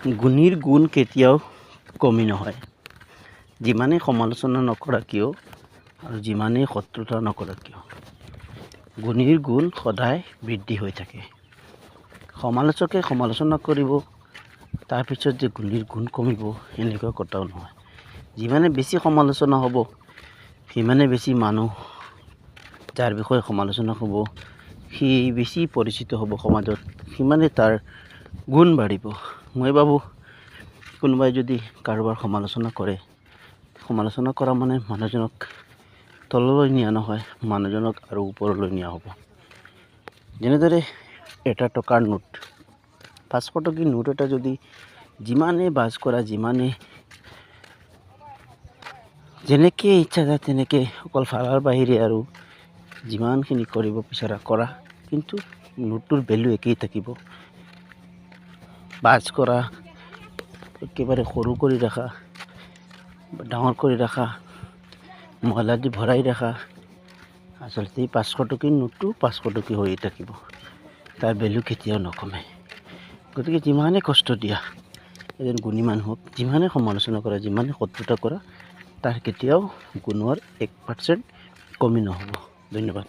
গুণীৰ গুণ কেতিয়াও কমি নহয়। যিমানেই সমালোচনা নকৰা কিয় আৰু যিমানেই শত্ৰুতা নকৰা কিয় গুণীৰ গুণ সদায় বৃদ্ধি হৈ থাকে। সমালোচকে সমালোচনা কৰিব তাৰপিছত যে গুণীৰ গুণ কমিব এনেকুৱা কথাও নহয়। যিমানে বেছি সমালোচনা হ'ব সিমানে বেছি মানুহ যাৰ বিষয়ে সমালোচনা হ'ব সি বেছি পৰিচিত হ'ব সমাজত সিমানে তাৰ গুণ বাঢ়িব। মই ভাবোঁ কোনোবাই যদি কাৰোবাৰ সমালোচনা কৰে, সমালোচনা কৰা মানে মানুহজনক তললৈ নিয়া নহয়, মানুহজনক আৰু ওপৰলৈ নিয়া হ'ব। যেনেদৰে এটা টকাৰ নোট পাঁচশো টকীৰ নোট এটা যদি যিমানেই বাজ কৰা যিমানেই যেনেকৈ ইচ্ছা যায় তেনেকৈ অকল ফালাৰ বাহিৰে আৰু যিমানখিনি কৰিব বিচৰা কৰা, কিন্তু নোটটোৰ ভেলু একেই থাকিব। বাজ কৰা একেবাৰে সৰু কৰি ৰাখা ডাঙৰ কৰি ৰাখা মহলা দি ভৰাই ৰাখা আচলতে পাঁচশ টকীৰ নোটটো পাঁচশ টকী হৈয়ে থাকিব। তাৰ ভেলু কেতিয়াও নকমে। গতিকে যিমানে কষ্ট দিয়া এজন গুণী মানুহক যিমানে সমালোচনা কৰা যিমানে শত্ৰুতা কৰা তাৰ কেতিয়াও গুণৰ এক পাৰ্চেণ্ট কমি নহ'ব। ধন্যবাদ।